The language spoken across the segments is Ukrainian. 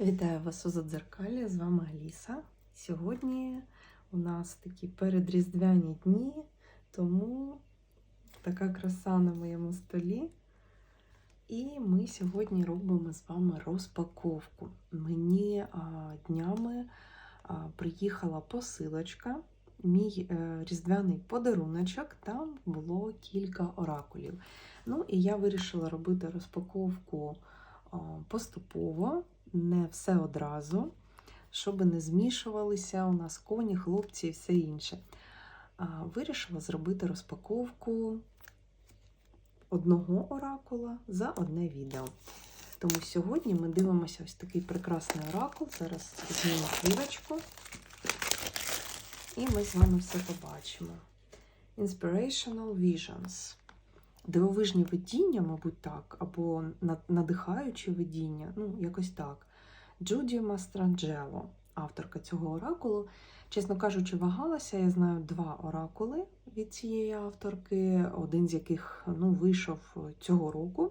Вітаю вас у Задзеркалі, з вами Аліса. Сьогодні у нас такі передріздвяні дні, тому така краса на моєму столі. І ми сьогодні робимо з вами розпаковку. Мені днями приїхала посилочка, мій е, різдвяний подаруночок, там було кілька оракулів. Ну і я вирішила робити розпаковку поступово не все одразу, щоб не змішувалися у нас коні, хлопці і все інше. Вирішила зробити розпаковку одного оракула за одне відео. Тому сьогодні ми дивимося ось такий прекрасний оракул. Зараз візьмемо квіточку. І ми з вами все побачимо. Inspirational Visions. Дивовижні видіння, мабуть, так, або надихаючі видіння, ну, якось так. Джуді Мастранджело, авторка цього оракулу. Чесно кажучи, вагалася. Я знаю два оракули від цієї авторки, один з яких ну, вийшов цього року,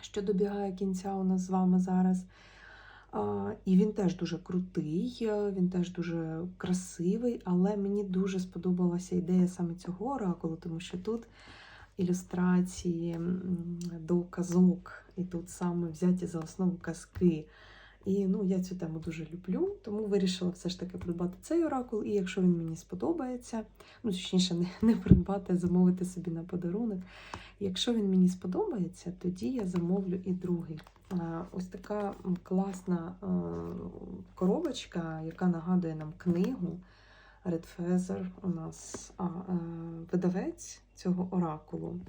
що добігає кінця у нас з вами зараз. І він теж дуже крутий, він теж дуже красивий, але мені дуже сподобалася ідея саме цього оракулу, тому що тут ілюстрації до казок, і тут саме взяті за основу казки. І ну, я цю тему дуже люблю, тому вирішила все ж таки придбати цей оракул. І якщо він мені сподобається, ну точніше, не, не придбати, а замовити собі на подарунок. Якщо він мені сподобається, тоді я замовлю і другий. Ось така класна коробочка, яка нагадує нам книгу. Red Feather у нас а, е, видавець цього оракулу.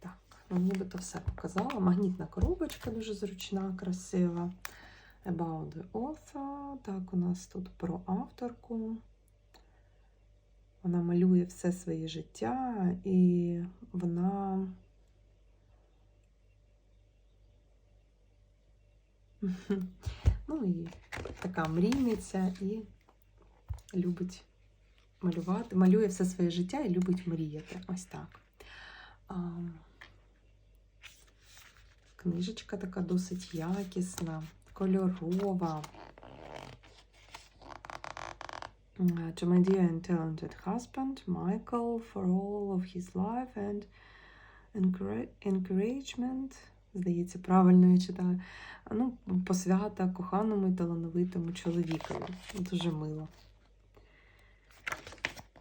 Так, ну нібито все показала. Магнітна коробочка дуже зручна, красива. About the author. Так, у нас тут про авторку. Вона малює все своє життя і вона. Ну і така мрійниця і любить малювати, малює все своє життя і любить мріяти. Ось так. Книжечка така досить якісна, кольорова. To my dear and talented husband, Michael, for all of his life and encouragement здається, правильно я читаю. Ну, посвята коханому і талановитому чоловікові. Дуже мило.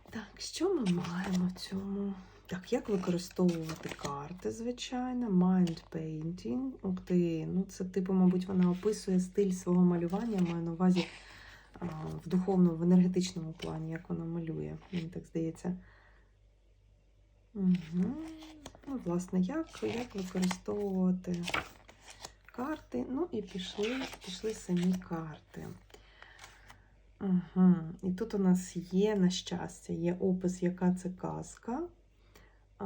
Так, що ми маємо в цьому? Так, як використовувати карти, звичайно, Mind Painting. Ух ти, ну це, типу, мабуть, вона описує стиль свого малювання, маю на увазі а, в духовному, в енергетичному плані, як вона малює. Мені так здається. Угу. Ну, власне, як як використовувати карти. Ну і пішли пішли самі карти. Угу. І тут у нас є, на щастя, є опис, яка це казка. А,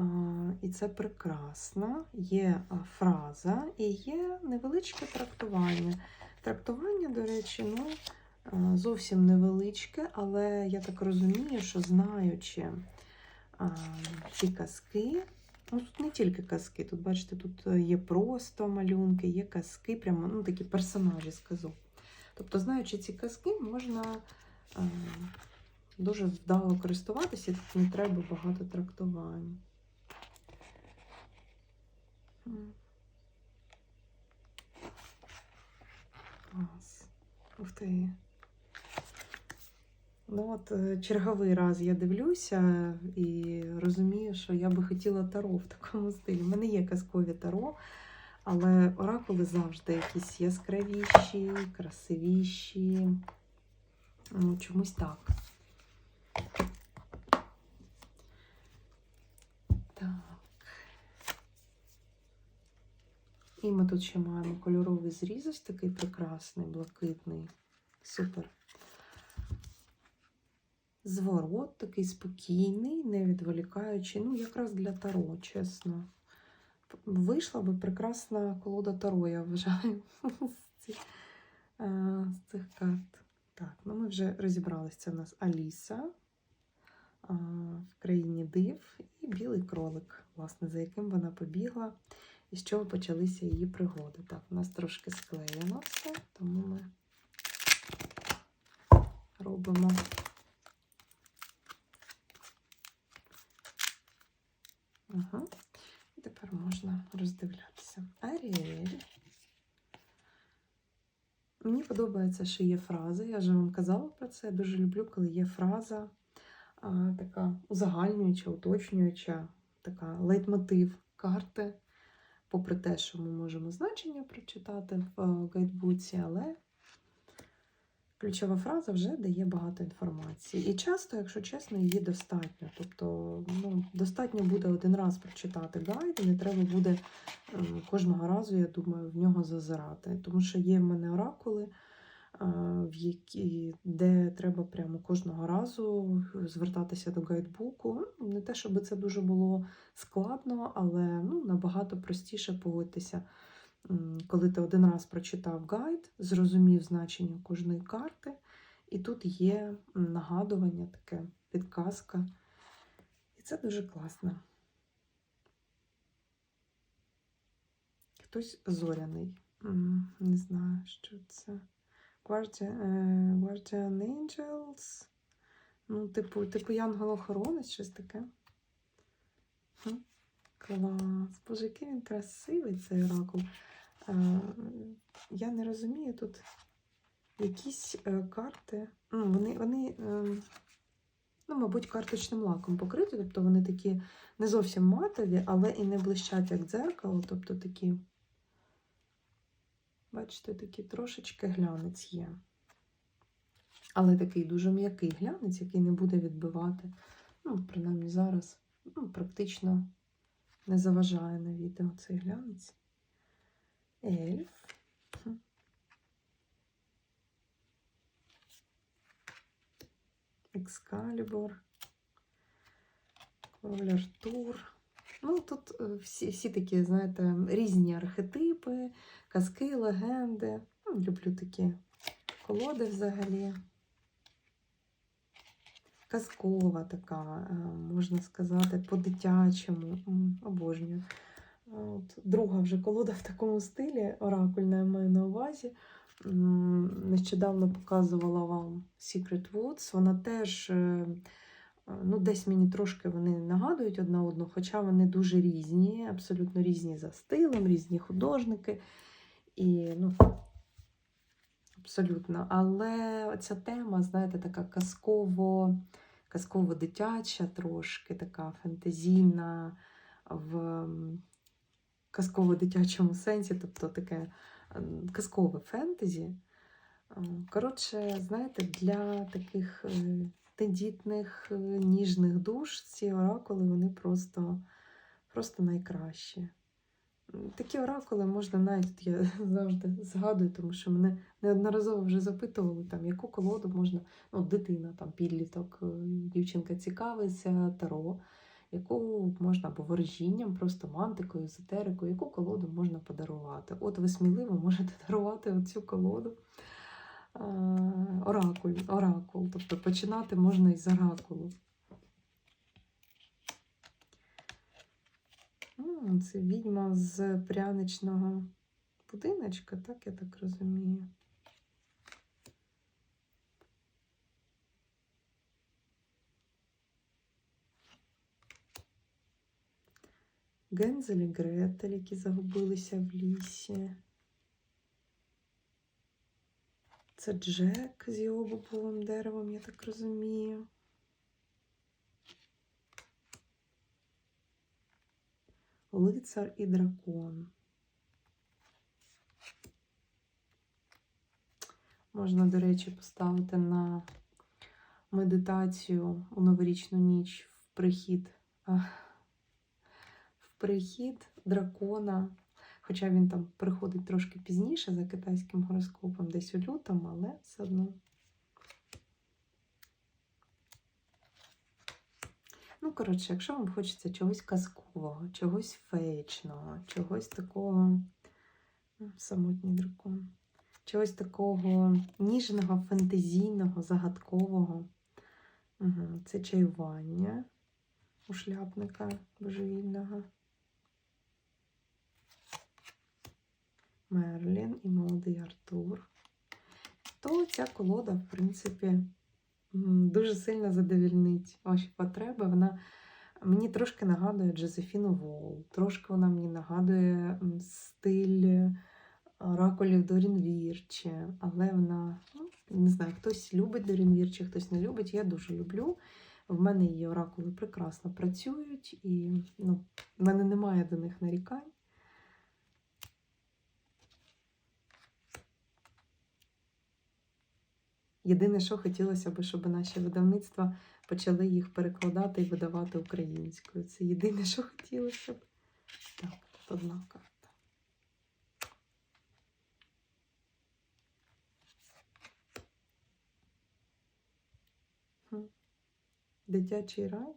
І це прекрасно. Є фраза і є невеличке трактування. Трактування, до речі, ну, зовсім невеличке, але я так розумію, що знаючи ці казки, Ну, Тут не тільки казки, тут, бачите, тут е, є просто малюнки, є казки, прямо ну, такі персонажі з казок. Тобто, знаючи ці казки, можна е, дуже вдало користуватися, тут не треба багато трактувань. Ух ти. Ну от е, черговий раз я дивлюся і розумію, що я би хотіла таро в такому стилі. У мене є казкові таро, але оракули завжди якісь яскравіші, красивіші. Ну, Чомусь так. Так. І ми тут ще маємо кольоровий зріз, такий прекрасний, блакитний. Супер. Зворот такий спокійний, не відволікаючий. Ну, якраз для таро, чесно. Вийшла би прекрасна колода таро, я вважаю, з цих, з цих карт. Так, ну ми вже розібралися. Це у нас Аліса в країні див і білий кролик, власне, за яким вона побігла і з чого почалися її пригоди. Так, у нас трошки склеєно все, тому ми робимо. Ага. І тепер можна роздивлятися. Аріель. Мені подобається, що є фраза. Я вже вам казала про це. Я дуже люблю, коли є фраза а, така узагальнююча, уточнююча, така лейтмотив карти. Попри те, що ми можемо значення прочитати в е, гайдбуці, але ключова фраза вже дає багато інформації. І часто, якщо чесно, її достатньо. Тобто, ну, достатньо буде один раз прочитати гайд, і не треба буде ем, кожного разу, я думаю, в нього зазирати. Тому що є в мене оракули, е, в які, де треба прямо кожного разу звертатися до гайдбуку. Ну, Не те, щоб це дуже було складно, але ну, набагато простіше погодьтеся. Коли ти один раз прочитав гайд, зрозумів значення кожної карти, і тут є нагадування, таке підказка. І це дуже класно. Хтось зоряний. Не знаю, що це. Guardian, е, Guardian Angels. Ну, типу, типу Янгол-охоронець, щось таке. Клас. Боже, який він красивий, цей. Е, Я не розумію тут якісь е, карти. М, Вони, вони ем, ну, мабуть, карточним лаком покриті, тобто вони такі не зовсім матові, але і не блищать, як дзеркало, тобто такі, бачите, такі трошечки глянець є. Але такий дуже м'який глянець, який не буде відбивати. Ну, принаймні зараз ну, практично не заважає на відео цей глянець. Ельф. Хм. Екскалібур. Король Артур. Ну, тут е, всі, всі такі, знаєте, різні архетипи, казки, легенди. Ну, люблю такі колоди взагалі. Казкова така, е, можна сказати, по-дитячому. Обожнюю. От, друга вже колода в такому стилі, оракульна я маю на увазі. Нещодавно показувала вам Secret Woods. Вона теж, е, ну, десь мені трошки вони нагадують одна одну, хоча вони дуже різні, абсолютно різні за стилем, різні художники. І, ну, абсолютно. Але ця тема, знаєте, така казково, казково-дитяча, трошки така фентезійна в казково-дитячому сенсі, тобто таке казкове фентезі. Коротше, знаєте, для таких е, тендітних, е, ніжних душ ці оракули вони просто, просто найкращі. Такі оракули можна навіть, я завжди згадую, тому що мене неодноразово вже запитували, там, яку колоду можна, ну, дитина, там, підліток, е, дівчинка цікавиться, таро, яку можна або ворожінням, просто мантикою, езотерикою, яку колоду можна подарувати. От ви сміливо можете дарувати оцю колоду. е, Оракуль, оракул. Тобто починати можна із оракулу. Це відьма з пряничного будиночка, так я так розумію. Гензель і Гретель, які загубилися в лісі. Це Джек з його бобовим деревом, я так розумію. Лицар і дракон. Можна, до речі, поставити на медитацію у новорічну ніч в прихід. В прихід дракона. Хоча він там приходить трошки пізніше за китайським гороскопом, десь у лютому, але все одно. Ну, коротше, якщо вам хочеться чогось казкового, чогось феєчного, чогось такого ну, самотній дракон, чогось такого ніжного, фантазійного, загадкового. Угу. Це чаювання у шляпника божевільного. Мерлін і молодий Артур, то ця колода, в принципі, дуже сильно задовільнить ваші потреби. Вона мені трошки нагадує Джозефіну Вол, трошки вона мені нагадує стиль оракулів Дорін Вірчі, але вона, ну, не знаю, хтось любить Дорін Вірчі, хтось не любить. Я дуже люблю. В мене її оракули прекрасно працюють, і ну, в мене немає до них нарікань. Єдине, що хотілося б, щоб наші видавництва почали їх перекладати і видавати українською. Це єдине, що хотілося б. Так, тут одна карта. Дитячий рай.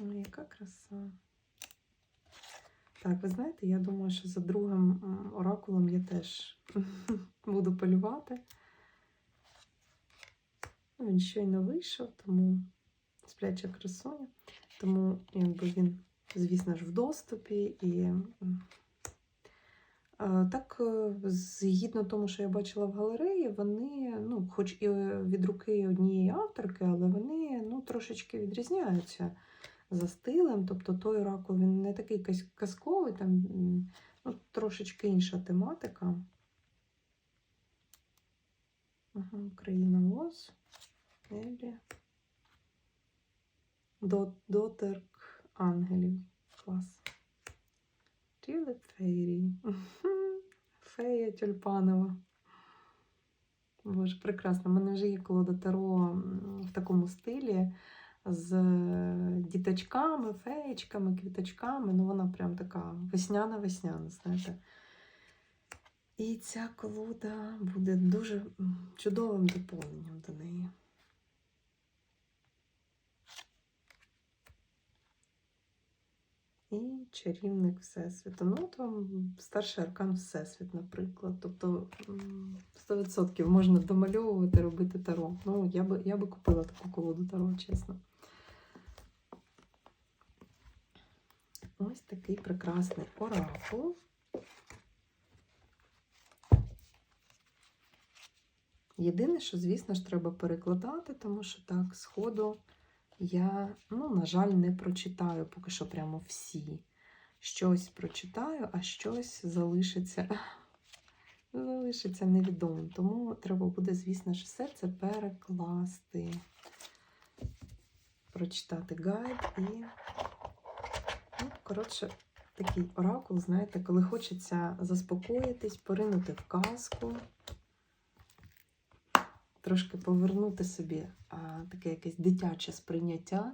Ой, яка краса. Так, ви знаєте, я думаю, що за другим оракулом я теж буду полювати. Ну, Він щойно вийшов, тому спляча красуня. Тому якби він, звісно ж, в доступі. І е, так, е, згідно тому, що я бачила в галереї, вони, ну, хоч і від руки однієї авторки, але вони ну, трошечки відрізняються за стилем. Тобто той оракул він не такий казковий, там ну, трошечки інша тематика. Ага, Україна Воз. Елі. До- Дотерк ангелів. Клас. Tulip Fairy. Фея Тюльпанова. Боже, прекрасно. У мене вже є колода Таро в такому стилі з е, діточками, феєчками, квіточками. Ну, вона прям така весняна-весняна, знаєте. І ця колода буде дуже чудовим доповненням до неї. І чарівник Всесвіту. Ну, там старший аркан Всесвіт, наприклад. Тобто 100% можна домальовувати, робити таро. Ну, я би, я би купила таку колоду таро, чесно. Ось такий прекрасний оракул. Єдине, що, звісно ж, треба перекладати, тому що так, сходу я, ну, на жаль, не прочитаю поки що прямо всі. Щось прочитаю, а щось залишиться, залишиться невідомим. Тому треба буде, звісно ж, все це перекласти, прочитати гайд і. Ну, коротше, такий оракул, знаєте, коли хочеться заспокоїтись, поринути в казку, трошки повернути собі а, таке якесь дитяче сприйняття,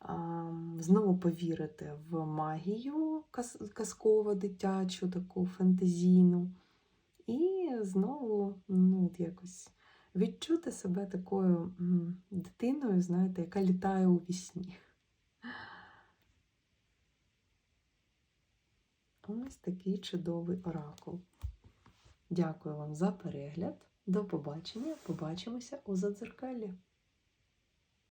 а, знову повірити в магію каз- казково дитячу, таку фентезійну, і знову ну, от якось відчути себе такою дитиною, знаєте, яка літає у вісні. Ось такий чудовий оракул. Дякую вам за перегляд. До побачення. Побачимося у задзеркалі.